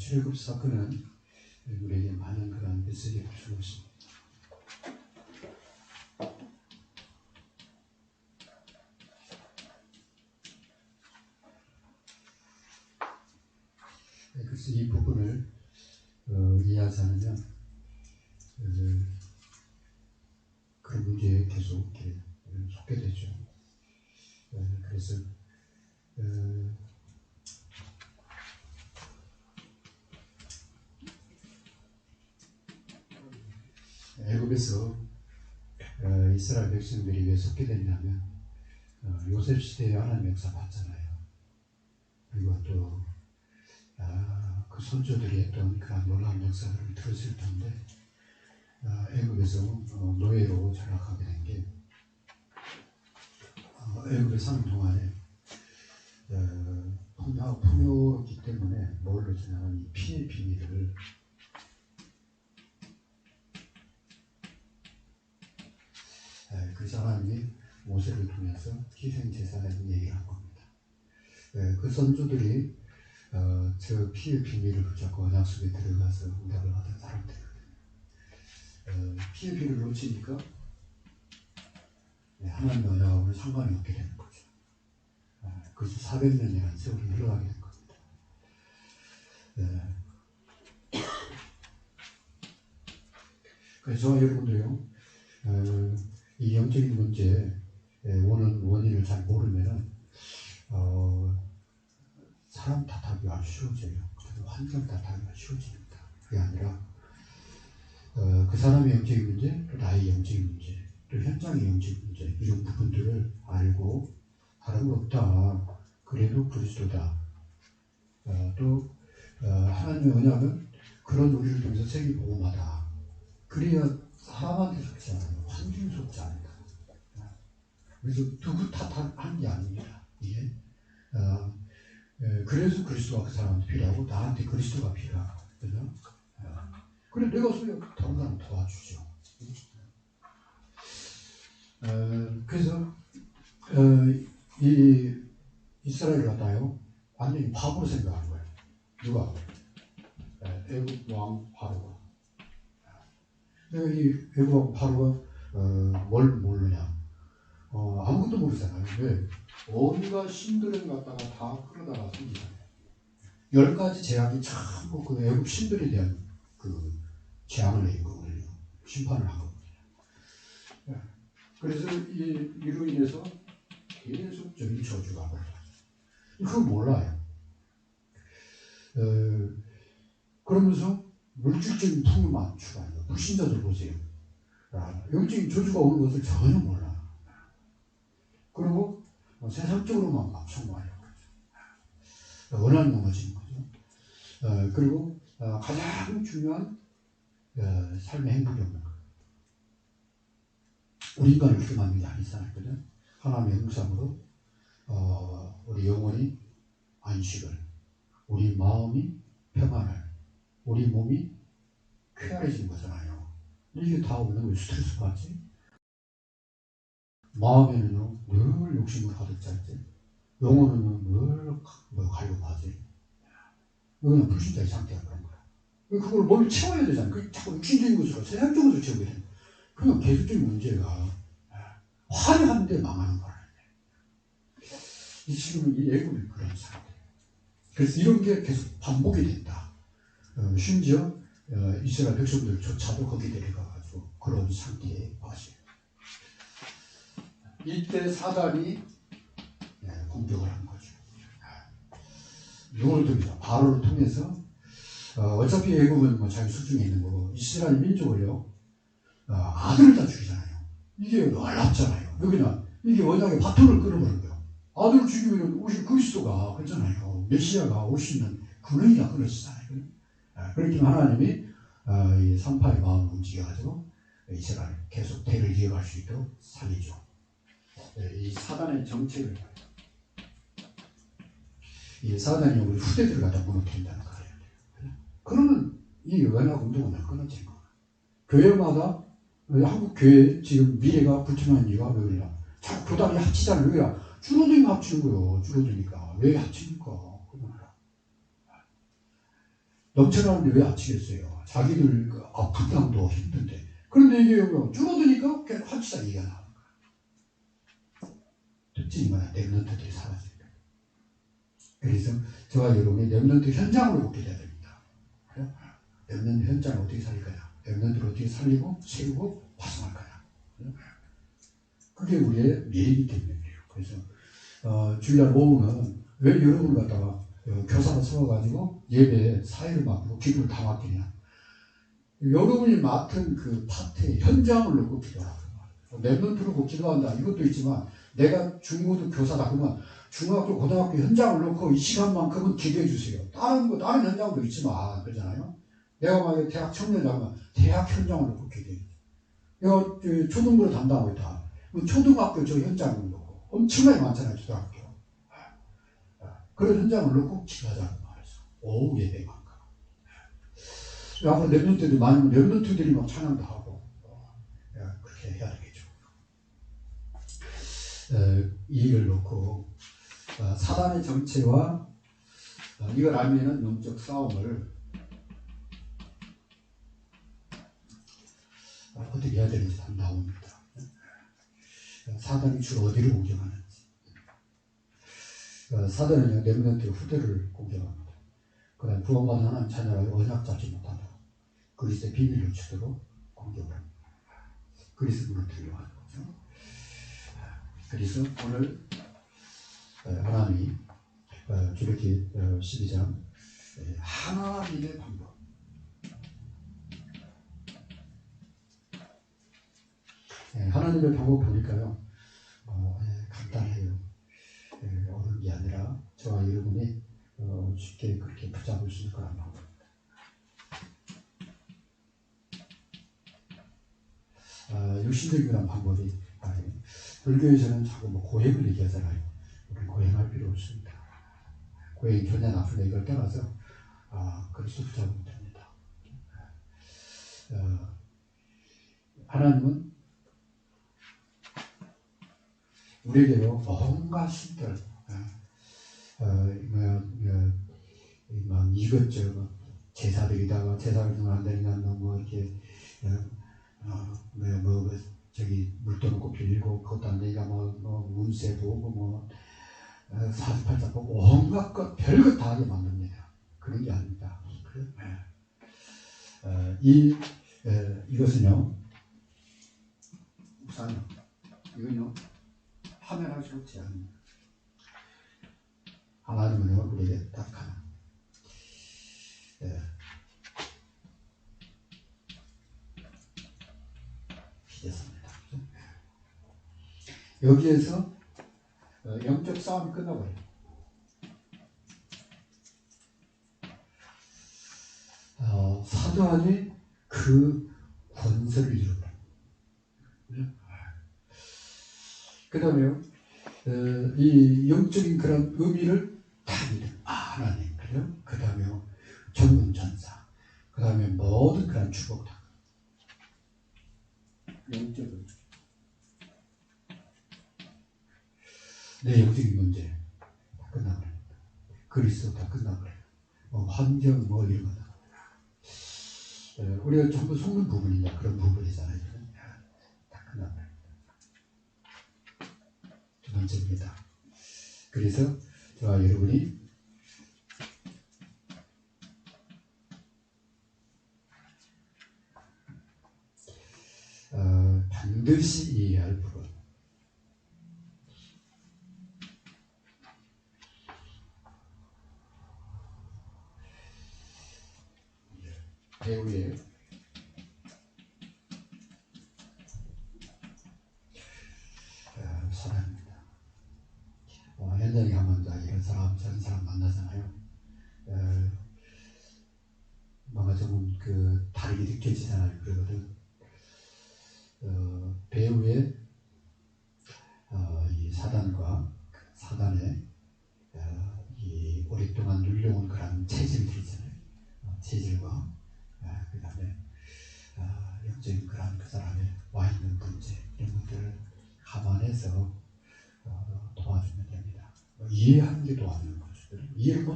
출애굽 사건은 우리에게 많은 그런 메시지를 주고 있습니다. 네, 그래서 이 부분을 어, 이해하지 않으면 어, 그런 문제에 계속 이렇게 속게 되죠. 어, 그래서 어, 애굽에서 어, 이스라엘 백성들이 왜 속게 됐냐면 어, 요셉 시대에 하나님 역사 봤잖아요. 그리고 또 아, 그 선조들이 했던 그런 놀라운 역사들을 들었을 텐데 아, 애굽에서 어, 노예로 전락하게 된게 어, 애굽에 사는 동안에 어, 풍요, 풍요였기 때문에 뭘로 지나면 이 피의 비밀을 사람이 모세를 통해서 희생제사라는 얘기를 한 겁니다. 에, 그 선조들이 어, 저 피의 비밀을 붙잡고 언약 속에 들어가서 응답을 받은 사람들이거든요. 어, 피의 비밀을 놓치니까 네, 하나님의 언약하고는 상관이 없게 되는 거죠. 어, 그래서 400년이라는 세월이 흘러가게 된 겁니다. 네. 그래서 저와 여러분도요, 어, 이 영적인 문제에 오는 원인을 잘 모르면은, 어, 사람 탓하기 아주 쉬워져요. 환경 탓하기가 쉬워집니다. 그게 아니라, 어, 그 사람의 영적인 문제, 또 나의 영적인 문제, 또 현장의 영적인 문제, 이런 부분들을 알고, 다름없다. 그래도 그리스도다. 어, 또, 어, 하나님의 언약은 그런 우리를 통해서 세계 보험하다. 그래야 사람한테 않아요. 속지 않는다. 그래서 누구 탓하는 게 아닙니다. 이게 어, 에, 그래서 그리스도가 그 사람한테 필요하고 나한테 그리스도가 필요하거든요. 어, 그래 내가 다른 사람 도와주죠. 어, 그래서 어, 이 이스라엘 갖다요 완전히 바보로 생각한 거예요. 누가? 에, 애국 왕 바로가. 내가 이 애국 바로가 어, 뭘 모르냐? 어, 아무것도 모르잖아요. 왜? 온갖 신들을 갖다가 다 끌어다가 숨기잖아요. 열 가지 재앙이 전부 그 애국 신들에 대한 그 재앙을 내린 거거든요. 심판을 한 거거든요. 예. 그래서 이, 이로 인해서 계속적인 저주가 벌어져요. 그걸 몰라요. 어, 그러면서 물질적인 풍요만 추가해요. 불신자들 보세요. 아, 영적인 저주가 오는 것을 전혀 몰라. 그리고 뭐 세상적으로만 막 청구하려고 그러죠. 원하는 것만 지는 거죠. 어, 그리고 어, 가장 중요한 어, 삶의 행복이 없는 거예요. 우리 인간을 그렇게 만든 게 아니잖아요. 하나님의 형상으로 어, 우리 영혼이 안식을, 우리 마음이 평안을, 우리 몸이 쾌활해지는 거잖아요. 이게 다 거예요. 스트레스 받지? 마음에는요, 늘 욕심을 가득 찼지. 영혼은요, 늘 가려고 하지. 이거는 불신자의 상태가 그런 거야. 그걸 뭘 채워야 되잖아. 그 자꾸 육신적인 것으로, 세상적인 것으로 채우게 되는 그러면 계속적인 문제가 화려한데 망하는 거라. 이 지금 이 애국이 그런 상태. 그래서 이런 게 계속 반복이 된다. 어, 심지어 어, 이스라엘 백성들조차도 거기 데려가가지고 그런 상태에 빠져요. 이때 사단이 네, 공격을 한 거죠. 누구를 통해서? 바로를 통해서 어, 차피 애국은 뭐 자기 수중에 있는 거고 이스라엘 민족을요 어, 아들을 다 죽이잖아요. 이게 놀랍잖아요. 여기는 이게 원장의 바톤을 끌어버린 거예요. 아들을 죽이면 오실 그리스도가 그렇잖아요. 메시아가 올수 있는 근원이다 끊어지잖아요. 아, 그렇지만 하나님이 어, 이 산파의 마음을 움직여가지고 이스라엘 계속 대를 이어갈 수 있도록 살리죠. 네, 이 사단의 정책을 이 사단이 우리 후대들을 갖다 무너뜨린다는 거예요. 그러면 이 연합 운동은 끊어진 거야. 교회마다 한국 교회 지금 미래가 불투명한 이유가 왜 그러냐? 자꾸 교단이 합치자는 왜 줄어드니까 합치는 거예요. 줄어드니까 왜 합치니까. 넘쳐나는데 왜 아치겠어요? 자기들 그 아픈 땅도 힘든데. 그런데 이게 뭐 줄어드니까 그냥 한치사 얘기가 나오는 거야. 특징이 뭐야? 랩런트들이 사라집니다. 그래서 저와 여러분이 랩런트 현장으로 오게 돼야 됩니다. 랩런트 현장을 어떻게 살릴 거냐? 랩런트를 어떻게 살리고 세우고 활성할 거냐? 그게 우리의 미래이기 때문에 그래요. 그래서 어, 주일날 오후는 왜 여러분을 갖다가 어, 교사로 세워가지고 예배 사회를 맡고 기도를 다 맡기냐? 여러분이 맡은 그 파트의 현장을 놓고 거예요. 랩런트로 놓고 기도한다. 이것도 있지만 내가 중고등 교사다 그러면 중학교, 고등학교 현장을 놓고 이 시간만큼은 기도해 주세요. 다른 거, 다른 현장도 있지만 그러잖아요. 내가 만약에 대학 청년이라면 대학 현장을 놓고 기도해. 내가 그 초등부를 담당하고 있다. 초등학교 저 현장을 놓고 엄청나게 많잖아요. 초등학교. 그런 현장을 놓고 기도하자는 말이죠. 오후 예배만. 앞으로 랩런트들이 많으면 랩런트들이 막 찬양도 하고 어, 그렇게 해야 되겠죠. 에, 이를 놓고 어, 사단의 정체와 어, 이걸 알면은 영적 싸움을 어, 어떻게 해야 되는지 다 나옵니다. 어, 사단이 주로 어디를 공격하는 지 어, 사단은 랩런트 후대를 공격합니다. 그 다음 구원받은 하나님 자녀를 언약 잡지 못한다. 그리스의 비밀을 주도록 공격을 합니다. 그리스 무너뜨리려고 하는 거죠. 그래서 오늘 하나님이 주력기 12장 하나님의 방법 하나님의 방법 보니까요 저와 여러분이 어, 쉽게 그렇게 붙잡을 수 있는 거란 방법 어, 육신적인 방법이 아니 불교에서는 자꾸 뭐 고행을 얘기하잖아요. 우리 고행할 필요 없습니다. 고행 좋냐 나쁘냐 이걸 떠나서 아, 그리스도 붙잡으면 됩니다. 어, 하나님은 우리에게로 온갖 신들, 어, 뭐야, 뭐, 막 이것저것 제사드리다가 제사를 주면 안 되니까 뭐 이렇게 어, 어, 뭐, 뭐, 그, 저기, 물도 놓고 빌리고, 그것도 안 되니까 뭐, 뭐, 운세 보고, 뭐, 어, 사주팔자 보고, 온갖 것, 별것 다 하게 만듭니다. 그런 게 아닙니다. 네. 어, 이, 에, 이것은요, 우선, 이건요, 없지 않습니다. 하나님은 우리에게 딱 하나. 예. 됐습니다. 여기에서 어, 영적 싸움이 끝나버려요. 어, 사도안이 그 권세를 잃어버려요. 그 다음에 어, 이 영적인 그런 의미를 다 믿어. 아, 하나님. 그래요? 그 다음에 전문 전사. 그 다음에 모든 그런 축복 다. 영적으로. 내 영적인 문제 다 끝나버려요. 그리스도 다 끝나버려요. 뭐 환경 뭐 이런 거 다. 우리가 전부 속는 부분이냐 그런 부분이잖아요. 다 끝나버려요. 두 번째입니다. 그래서 저와 여러분이 어, 반드시 이해해야 할 부분. 배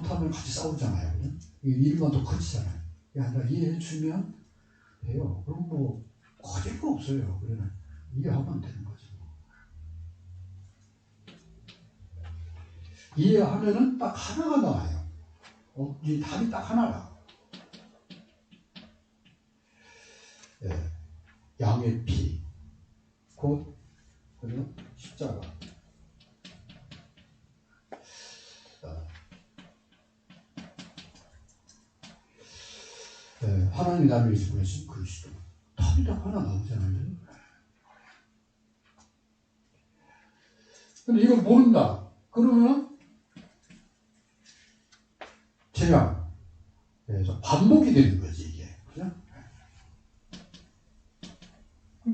못하면 같이 싸우잖아요. 이 일만 더 커지잖아요. 야, 나 이해해주면 돼요. 그럼 뭐, 커질 거 없어요. 그러면 이해하면 되는 거죠. 이해하면은 딱 하나가 나와요. 어, 이 답이 딱 하나라. 예, 양의 피, 곧, 그죠? 십자가. 예, 하나님이 나를 위해서 보내신 그리스도. 답이 딱 하나 나오잖아요. 근데 이걸 모른다. 그러면 제가 그래서 반복이 되는 거지 이게 그죠?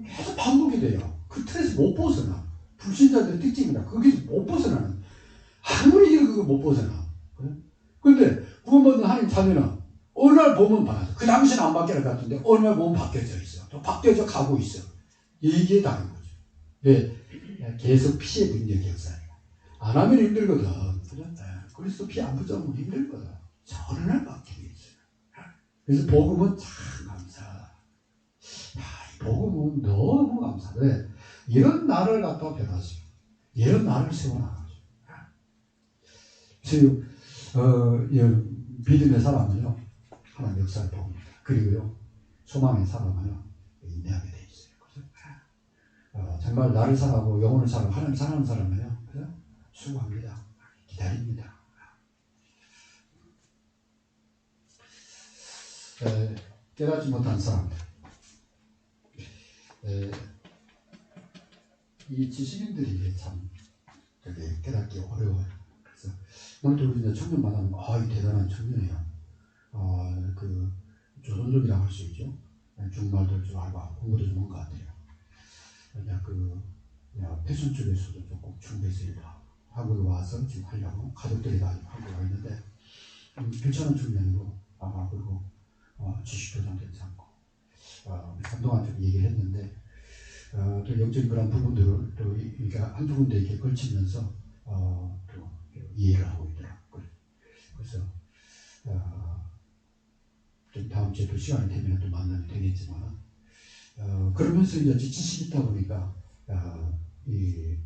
계속 반복이 돼요. 그 틀에서 못 벗어나. 불신자들의 특징이다. 거기서 못 벗어나는. 아무리 이거 그거 못 벗어나. 그래? 근데 구원받은 하나님 자녀는 어느 날 보면 받아서 그 당시는 안 날 보면 바뀌어져 있어. 또 바뀌어져 가고 있어. 이게 다른 거죠. 왜? 계속 피의 능력이 역사해. 안 하면 힘들거든. 그래서 피 안 붙잡으면 힘들거든. 날 바뀌게 있어요. 그래서 복음은 참 감사. 야, 이 복음은 너무 감사. 왜? 이런 나를 갖다 변하시고, 이런 나를 세워나가죠. 지금, 어, 이 믿음의 사람은요, 하나님 역사를 봅니다. 그리고요, 소망의 사람은요, 인내하게 돼 있어요. 그죠? 어, 정말 나를 사랑하고 영혼을 사랑하고 하나님 사랑하는 사람은요, 그죠? 수고합니다. 기다립니다. 에, 깨닫지 못한 사람들. 에, 이 지식인들이 참 되게 깨닫기 어려워요. 그래서 오늘도 우리 이제 청년 만나면 아, 이 대단한 그 조선족이라고 할 수 있죠. 중말도 좀 알고 공부도 좀 한 것 같아요. 그냥 그 그냥 패션 쪽에서도 조금 준비해서 한국에 와서 지금 하려고 가족들이 다 한국에 와 있는데 음, 괜찮은 청년이고 아마 그리고 어, 지식도 좀 괜찮고 어, 감동한테 얘기를 했는데 어, 또 영적인 그런 부분들을 또 그러니까 한두 군데 이렇게 걸치면서 어, 또 이해를 하고 있더라고요. 그래서 어, 좀 다음 주에 또 시간이 되면 또 만나면 되겠지만 어, 그러면서 이제 지식이 있다 보니까 어, 이,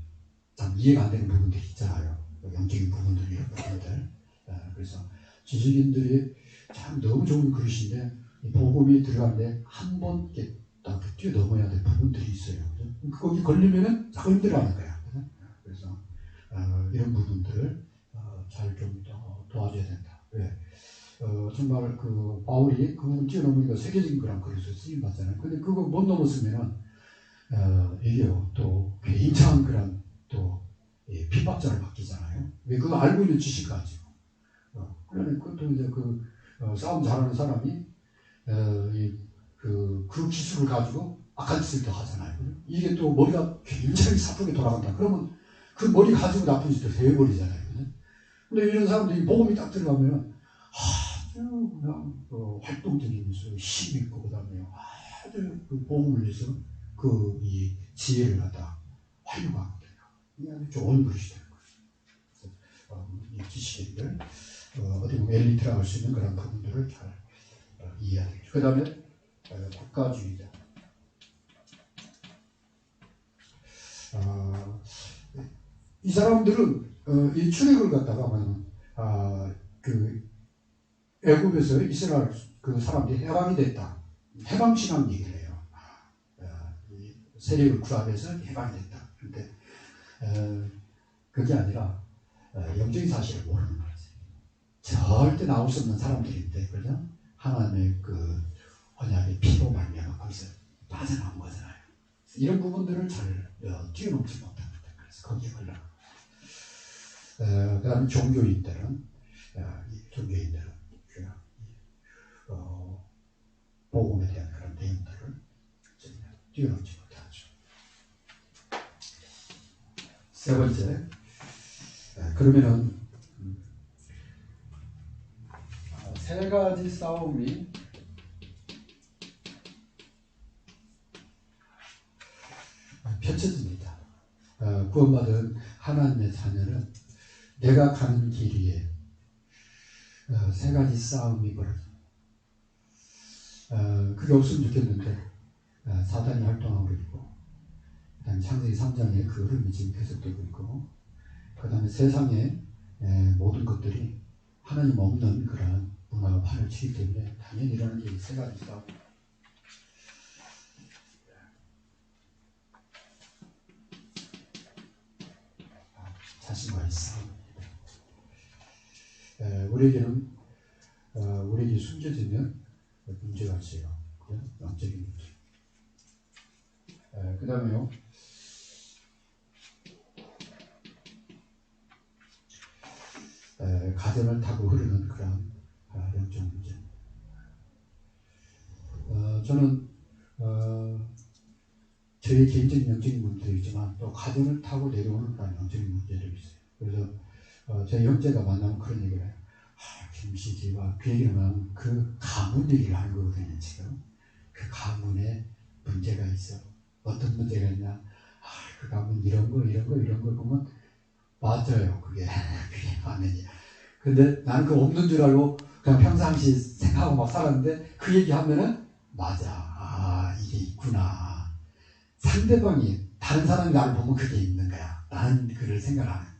참 이해가 안 되는 부분들이 있잖아요. 영적인 부분들 이런 것들. 어, 그래서 지식인들이 참 너무 좋은 그릇인데 복음이 들어가는데 한번 딱 뛰어넘어야 될 부분들이 있어요. 거기 걸리면은 자꾸 힘들어하는 거야. 그래서 어, 이런 부분들을 어, 잘좀 도와줘야 된다. 왜? 어, 정말 그 바울이 그 부분 뛰어넘으니까 세계적인 그런 그릇을 쓰임 받잖아요. 근데 그거 못 넘었으면은 어, 이게요 또 굉장한 그런 또 예, 핍박자를 받기잖아요. 왜 그거 알고 있는 지식 가지고. 어, 그러니까 그것도 이제 그 어, 싸움 잘하는 사람이 어, 이, 그, 그 기술을 가지고 악한 짓을 또 하잖아요. 이게 또 머리가 굉장히 사쁘게 돌아간다. 그러면 그 머리 가지고 나쁜 짓을 해버리잖아요. 근데 이런 사람들이 복음이 딱 들어가면 아주 그냥 그 활동적이면서 힘 있고 그다음에 아주 그 복음을 위해서 그 이 지혜를 갖다 활용하거든요. 이게 아주 좋은 것이 되는 거예요. 어, 이 지식인들 어, 어디 보면 엘리트라고 할 수 있는 그런 부분들을 잘 어, 이해해야 되죠. 그 다음에 어, 국가주의자. 어, 이 사람들은 어, 이 출애굽을 갖다가 뭐냐면 아, 그 애굽에서 이스라엘 그 사람들이 해방이 됐다. 해방 신앙 얘기를 해요. 아, 세력을 구합해서 해방이 됐다. 근데 어, 그게 아니라 어, 영적인 사실을 모르는 거지. 절대 나올 수 없는 사람들인데, 그죠? 하나님의 그 언약의 피로 말미암아 거기서 빠져나온 거잖아요. 이런 부분들을 잘 어, 뛰어넘지 못합니다. 그래서 거기에 걸려. 어, 그 다음에 종교인들은, 어, 종교인들은, 그, 어, 복음에 대한 그런 내용들을 뛰어넘지 못하죠. 세 번째, 어, 그러면은, 음, 어, 세 가지 싸움이 펼쳐집니다. 어, 구원받은 하나님의 자녀는 내가 가는 길 위에 어, 세 가지 싸움이 벌어져. 어, 그게 없으면 좋겠는데 어, 사단이 활동하고 있고 그다음에 창세기 3장에 그 흐름이 지금 계속되고 있고 그 다음에 세상의 에, 모든 것들이 하나님 없는 그런 문화가 판을 치기 때문에 당연히 일어나는 게세 가지 싸움. 자신과의 싸움입니다. 에, 우리에게는 어, 우리에게 숨겨지는 문제가 있어요. 영적인 문제. 그 다음에요. 에, 가정을 타고 흐르는 그런 아, 영적 문제. 어, 저는 어, 저의 개인적인 영적인 문제도 있지만 또 가정을 타고 내려오는 그런 영적인 문제들이 있어요. 그래서 어, 제 형제가 만나면 그런 얘기를 해요. 아, 얘기를 하면 그 가문 얘기를 하는 거거든요, 지금. 그 가문에 문제가 있어. 어떤 문제가 있냐. 아, 그 가문 이런 거, 이런 거, 이런 거 보면 맞아요, 그게. 그게 맞느냐. 근데 나는 그 없는 줄 알고 그냥 평상시 생각하고 막 살았는데 그 얘기 하면은 맞아. 아, 이게 있구나. 상대방이, 다른 사람이 나를 보면 그게 있는 거야. 나는 그를 생각 안 해.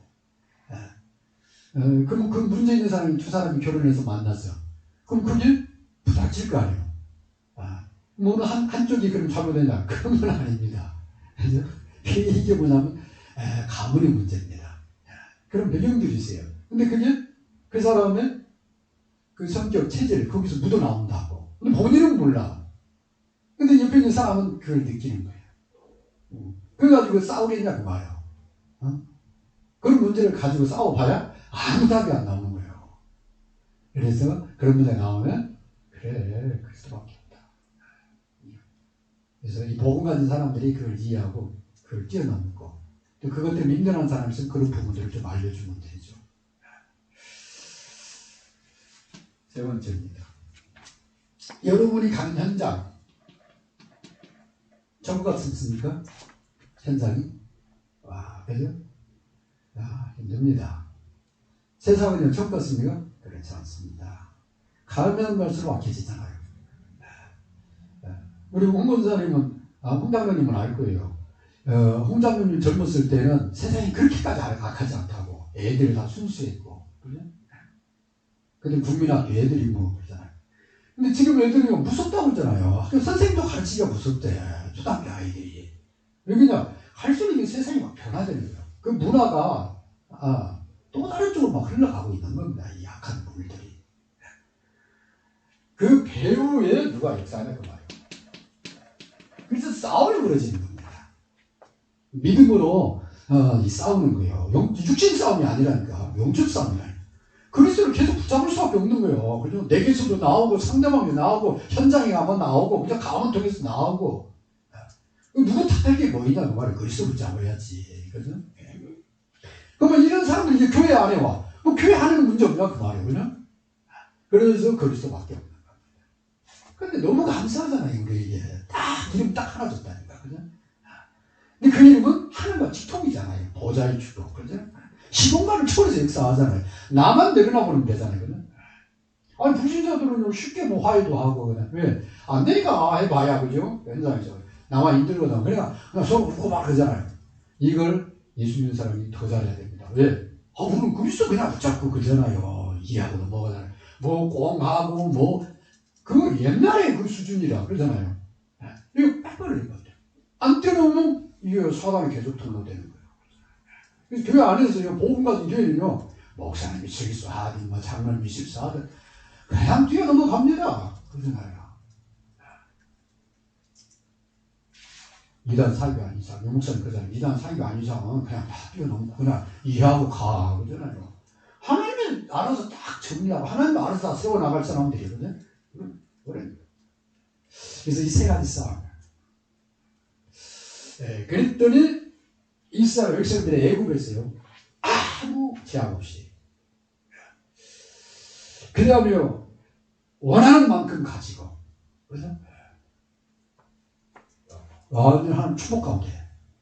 어, 그럼 그 문제 있는 사람이 두 사람이 결혼해서 만났어. 그럼 그게 부닥칠 거 아니에요. 아, 뭐 한, 한쪽이 그럼 잘못했냐? 그런 건 아닙니다. 이게 뭐냐면 에, 가문의 문제입니다. 그런 배경들이 있어요. 근데 그게 그 사람의 그 성격, 체질 거기서 묻어 나온다고. 근데 본인은 몰라. 근데 옆에 있는 사람은 그걸 느끼는 거예요. 음. 그래가지고 싸우겠냐고 말이에요. 어? 그런 문제를 가지고 싸워봐야 아무 답이 안 나오는 거예요. 그래서 그런 문제 나오면 그래 그럴 수밖에 없다. 그래서 이 복음 가진 사람들이 그걸 이해하고 그걸 뛰어넘고 또 그것 때문에 힘들어하는 사람이 있으면 그런 부분들을 좀 알려주면 되죠. 세 번째입니다. 여러분이 가는 현장 전부 같습니까? 현장이? 와, 그죠? 야, 힘듭니다. 세상은요, 처음 같습니까? 그렇지 않습니다. 가면 갈수록 약해지잖아요. 우리 홍건사님은, 아, 홍장로님은 알 거예요. 어, 홍장로님 젊었을 때는 세상이 그렇게까지 악하지 않다고. 애들이 다 순수했고. 그죠? 근데 국민학교 애들이 뭐, 그러잖아요. 근데 지금 애들이 무섭다고 그러잖아요. 선생님도 가르치기가 무섭대. 초등학교 아이들이. 왜 할수록 이게 세상이 막 변화되는 거예요. 그 문화가, 아, 또 다른 쪽으로 막 흘러가고 있는 겁니다. 이 약한 물들이. 그 배후에 누가 역사하냐 그 말이에요. 그래서 싸움이 벌어지는 겁니다. 믿음으로 어, 이 싸우는 거예요. 영, 육신 싸움이 아니라니까 영적 싸움이야. 그리스도를 계속 붙잡을 수밖에 없는 거예요. 그죠? 내게서도 나오고 상대방이 나오고 현장에 가면 나오고 그냥 가만 통해서 나오고 누구 탓할 게 뭐이냐 그 말이에요. 그리스도 붙잡아야지. 그죠? 그러면 이런 사람들이 이제 교회 안에 와. 뭐 교회 안에는 문제 없냐 그 말이에요. 그냥? 그래서 그리스도밖에 없는 겁니다. 근데 너무 감사하잖아요. 우리에게. 딱 이름 딱 하나 줬다니까. 그죠? 근데 그 이름은 하늘과 직통이잖아요. 보좌의 주도. 그죠? 시공간을 초월해서 역사하잖아요. 나만 내려놔 버리면 되잖아요. 그죠? 아니, 불신자들은 쉽게 뭐 화해도 하고, 그냥. 왜? 아, 내가 해봐야, 그죠? 현장에서. 나와 힘들거든. 그러니까, 서로 웃고 막 그러잖아요. 이걸 예수 믿는 사람이 더 잘해야 됩 왜? 아, 우리는 그리스도 그냥 붙잡고 그러잖아요. 이해하고 넘어가잖아요. 뭐, 공하고, 뭐, 그 옛날에 그 수준이라 그러잖아요. 이거 빼버리는 거죠. 안 떼놓으면 이게 사단이 계속 통로되는 거예요. 그래서 교회 안에서 복음 같은 교회는요, 목사님이 실수하든, 뭐, 장로님이 실수하든, 그냥 뛰어 넘어갑니다. 그러잖아요. 이단 사기가 아닌 이상, 목사님 그잖아요. 이단 사기가 아닌 이상은 그냥 다 뛰어넘고 그냥 이해하고 가. 그러잖아요. 하나님이 알아서 딱 정리하고, 하나님이 알아서 다 세워나갈 사람들이거든. 그래. 그래서 이 세 가지 싸움. 예, 그랬더니 이스라엘 백성들의 애굽에서요. 아무 제약 없이. 그 다음에 원하는 만큼 가지고. 그죠? 완전 한 축복 가운데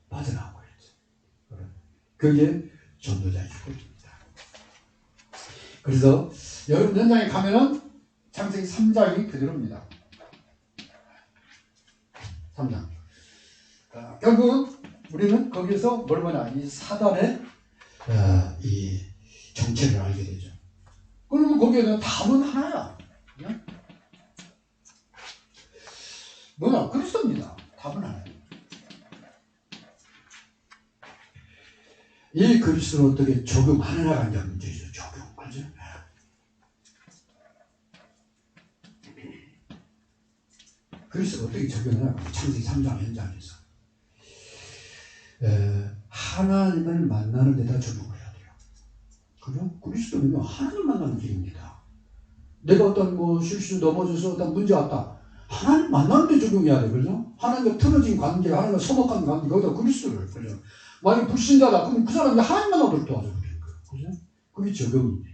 빠져나오고 있죠. 그게 전도자의 축복입니다. 그래서 여러분 현장에 가면은 창세기 3장이 그대로입니다. 3장. 어, 결국은 우리는 거기서 뭘 보냐 이 사단의 어, 이 정체를 알게 되죠. 그러면 거기에 답은 하나야. 뭐냐 그리스도입니다. 답은 하나야. 이 그리스도를 어떻게 적용하느냐가 이제 문제죠. 적용. 그죠? 그리스도를 어떻게 적용하냐. 창세기 3장 현장에서. 에, 하나님을 만나는 데다 적용을 해야 돼요. 그죠? 그리스도는요, 하나님 만나는 길입니다. 내가 어떤 뭐 실수 넘어져서 어떤 문제 왔다. 하나님 만나는 데 적용해야 돼. 그죠? 하나님과 틀어진 관계, 하나님과 서먹한 관계, 거기다 그리스도를. 그죠? 만약 불신자다. 그럼 그 사람이 하나님 만나도록 거예요. 그죠? 그게 적용입니다.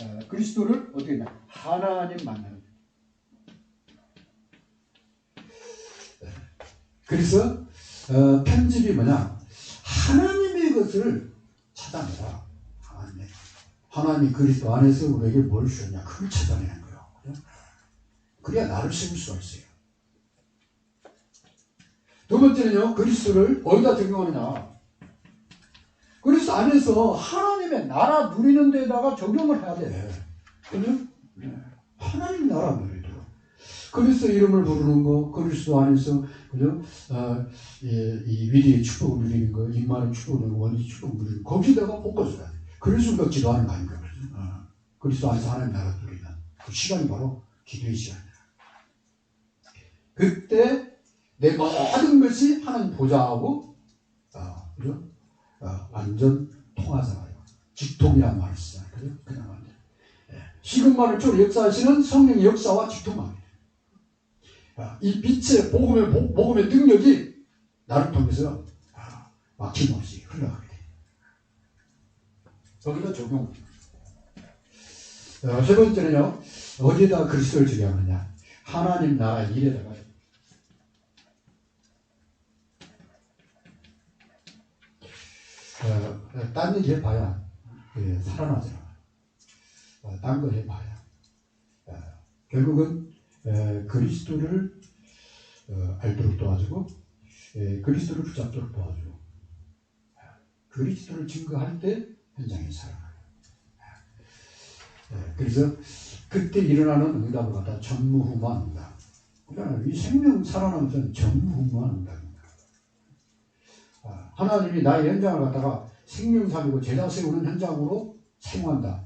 어, 그리스도를 어떻게 했냐? 하나님 만나는 그래서 어, 편집이 뭐냐? 하나님의 것을 찾아내라. 하나님이 그리스도 안에서 우리에게 뭘 주셨냐? 그걸 찾아내는 거예요. 그래야 나를 세울 수가 있어요. 두 번째는요, 그리스도를 어디다 적용하느냐? 그리스도 안에서 하나님의 나라 누리는 데다가 적용을 해야 돼. 그죠? 네. 하나님 나라 누리도록. 그리스도 이름을 부르는 거, 그리스도 안에서, 그죠? 어, 예, 이 위리의 축복을 누리는 거, 임마의 축복을 누리는 거, 원리 축복을 누리는 거, 거기다가 볶아줘야 돼. 그래서 우리가 기도하는 거 그죠? 어, 그리스도 안에서 하나님 나라 누리는 그 시간이 바로 기도의 시간이다. 그때 내 모든 것이 하나님 보좌하고, 어, 그죠? 어, 완전 통하잖아요. 직통이란 말을 쓰잖아요. 그죠? 그냥 완전. 예. 시간만을 초 역사하시는 성령의 역사와 직통만. 아, 이 빛의 복음의, 복, 복음의 능력이 나를 통해서 아, 막힘없이 흘러가게 돼. 거기다 적용. 어, 세 번째는요, 어디에다 그리스도를 적용하느냐. 하나님 나라 일에다가 어, 딴일 해봐야 예, 살아나잖아. 어, 딴거 해봐야. 어, 결국은 에, 그리스도를 어, 알도록 도와주고 에, 그리스도를 붙잡도록 도와주고 에, 그리스도를 증거할 때 현장에 살아가요. 에, 그래서 그때 일어나는 응답을 갖다 전무후무한 응답. 그러니까 이 생명 살아나는 것은 전무후무한 응답입니다. 아, 하나님이 나의 현장을 갖다가 생명 살리고 제자 세우는 현장으로 사용한다.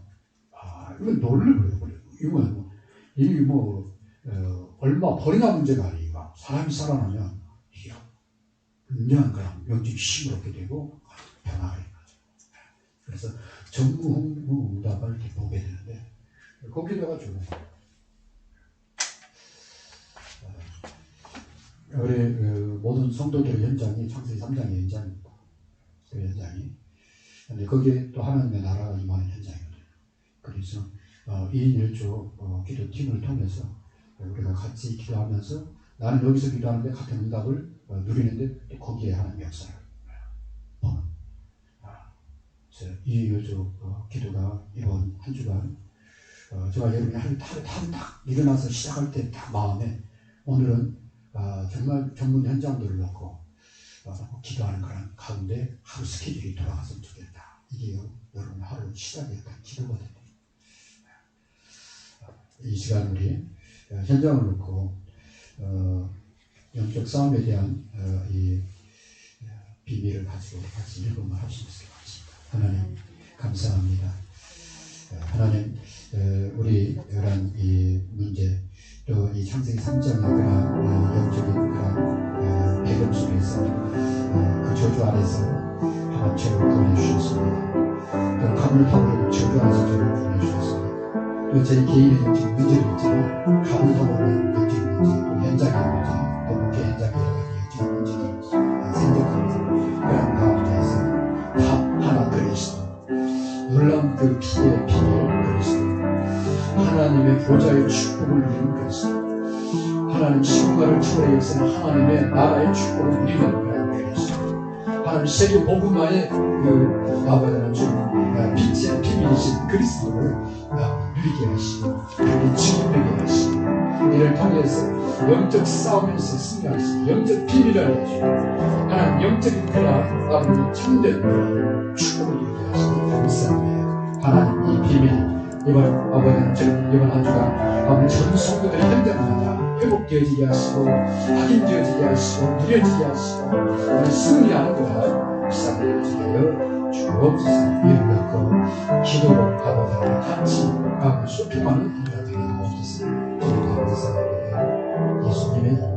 아, 이건 놀래버려요. 이건 뭐, 이게 뭐, 어, 얼마 버리나 문제가 아니라 사람이 살아나면 굉장한 그런 영적 힘을 얻게 되고 변화가. 그래서 전무후무응답을 보게 되는데 거기다가 주는 거예요. 우리 그 모든 성도들의 현장이 창세기 3장의 현장입니다. 그 현장이. 근데 거기에 또 하나님의 나라가 임하는 현장이거든요. 그래서 어, 2인 1조 어, 기도팀을 통해서 우리가 같이 기도하면서 나는 여기서 기도하는데 같은 응답을 어, 누리는데 또 거기에 하나님 역사를 보는. 아, 2인 1조 어, 기도가 이번 한 주간 어, 제가 여러분이 하루, 딱 일어나서 시작할 때딱 마음에 오늘은 아, 정말 전문 현장들을 놓고 어, 기도하는 그런 가운데 하루 스케줄이 돌아갔으면 좋겠다. 이게 여러분 하루 어떤 기도거든요. 이 시간 우리 어, 현장을 놓고 어, 영적 싸움에 대한 어, 이 어, 비밀을 가지고 같이 읽음을 같습니다. 하나님 감사합니다. 어, 하나님 우리 이런 이 문제 또 이 창세기 3장의 그런 영적인 그런 배경 속에서 그 저주 안에서 하나님 저를 구원해 주셨습니다. 또 가물 타버리고 저주 안에서 저를 구원해 주셨습니다. 또 제 개인의 영적인 문제도 있지만 가물 타버리는 영적인 문제, 또 현장의 문제, 그 피의 피를 그리스도 하나님의 보좌의 축복을 누리는 그리스도 하나님 시공간을 초월해 역사는 하나님의 나라의 축복을 누리는 그리스도 하나님 세계 복음화의 그 아버지는 주 어, 빛의 비밀이신 그리스도를 어, 누리게 하시고 우리 증인되게 하시고 이를 통해서 영적 싸움에서 있는 영적 비밀을 내주고 하나님 영적인 그라 아버지 참된 축복을 이루게 하시고 감사합니다 하나님 이 비밀 이번 아버지는 저는 이번 한 주간 아버지 전 성도들의 현장마다 회복되어지게 하시고 확인되어지게 하시고 누려지게 하시고 우리 승리하는 거라 역사되어지게 하여 주옵소서 이름 갖고 기도로 아버지와 같이 아버지 소통하는 인간 되게 하옵소서. 기도하옵소서. 예수님의